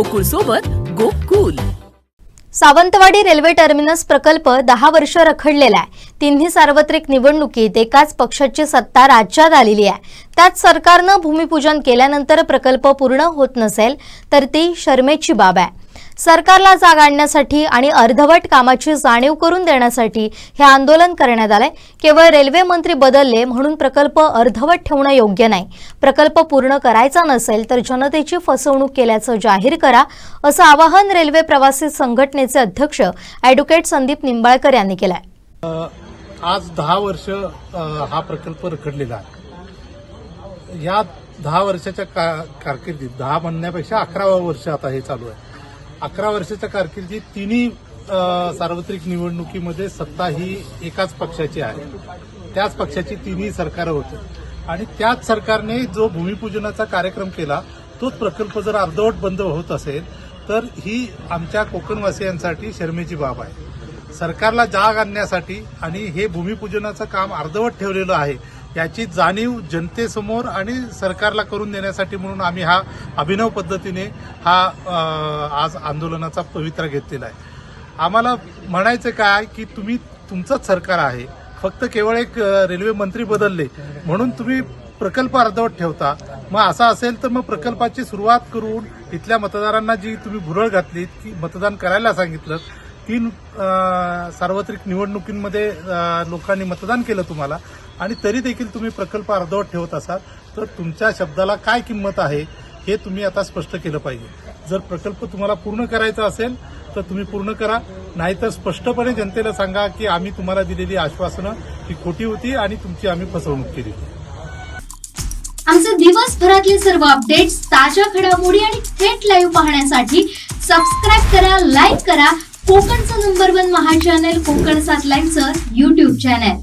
गोकुळ सोबत Gokul. Sawantwadi railway terminus प्रकल्प दहा वर्ष रखडलेला आहे. तिन्ही सार्वत्रिक निवडणुकीत एकाच पक्षाची सत्ता राज्यात आलेली आहे. त्यात सरकारनं भूमिपूजन केल्यानंतर प्रकल्प पूर्ण होत नसेल तर ती शर्मेची बाब आहे. सरकारला जाग आणण्यासाठी आणि अर्धवट कामाची जाणीव करून देण्यासाठी हे आंदोलन करण्यात आलंय. केवळ रेल्वे मंत्री बदलले म्हणून प्रकल्प अर्धवट ठेवणं योग्य नाही. प्रकल्प पूर्ण करायचा नसेल तर जनतेची फसवणूक केल्याचं जाहीर करा असं आवाहन रेल्वे प्रवासी संघटनेचे अध्यक्ष अॅडव्होकेट संदीप निंबाळकर यांनी केलंय. आज दहा वर्ष हा प्रकल्प रखडलेला आहे. या दहा वर्षाच्या कारकिर्दीत दहा म्हणण्यापेक्षा अकरावा वर्ष आता हे चालू आहे. अकरा वर्षाच्या कारकिर्दीत तिन्ही सार्वत्रिक निवडणुकीमध्ये सत्ता ही एकाच पक्षाची आहे. त्याच पक्षाची तिन्ही सरकारं होती. आणि त्याच सरकारने जो भूमिपूजनाचा कार्यक्रम केला तोच प्रकल्प जर अर्धवट बंद होत असेल तर ही आमच्या कोकणवासियांसाठी शर्मेची बाब आहे. सरकारला जाग आणण्यासाठी आणि हे भूमिपूजनाचं काम अर्धवट ठेवलेलं आहे याची जाणीव जनतेसमोर आणि सरकारला करून देण्यासाठी म्हणून आम्ही हा अभिनव पद्धतीने हा आज आंदोलनाचा पवित्रा घेतलेला आहे. आम्हाला म्हणायचं काय की तुम्ही तुमचंच सरकार आहे. फक्त केवळ एक रेल्वे मंत्री बदलले. म्हणून तुम्ही प्रकल्प अर्धवट ठेवता. मग असं असेल तर मग प्रकल्पाची सुरुवात करून इथल्या मतदारांना जी तुम्ही भुरळ घातली की मतदान करायला सांगितलं तीन सार्वत्रिक निवडणुकींमध्ये लोकांनी मतदान केलं तुम्हाला. आणि तरी देखील तुम्ही प्रकल्प अर्धवट ठेवत असाल तर तुमच्या शब्दाला काय किंमत आहे हे तुम्ही आता स्पष्ट केलं पाहिजे. जर प्रकल्प तुम्हाला पूर्ण करायचा असेल तर तुम्ही पूर्ण करा. नाहीतर स्पष्टपणे जनतेला सांगा की आम्ही तुम्हाला दिलेली आश्वासनं ही खोटी होती आणि तुमची आम्ही फसवणूक केली आमचे दिवसभरातले सर्व अपडेट्स ताज्या घडामोडी आणि थेट लाईव्ह पाहण्यासाठी सबस्क्राईब करा लाईक करा. कोकणचं नंबर वन महा चॅनल कोकण सात लाईनचं युट्यूब चॅनल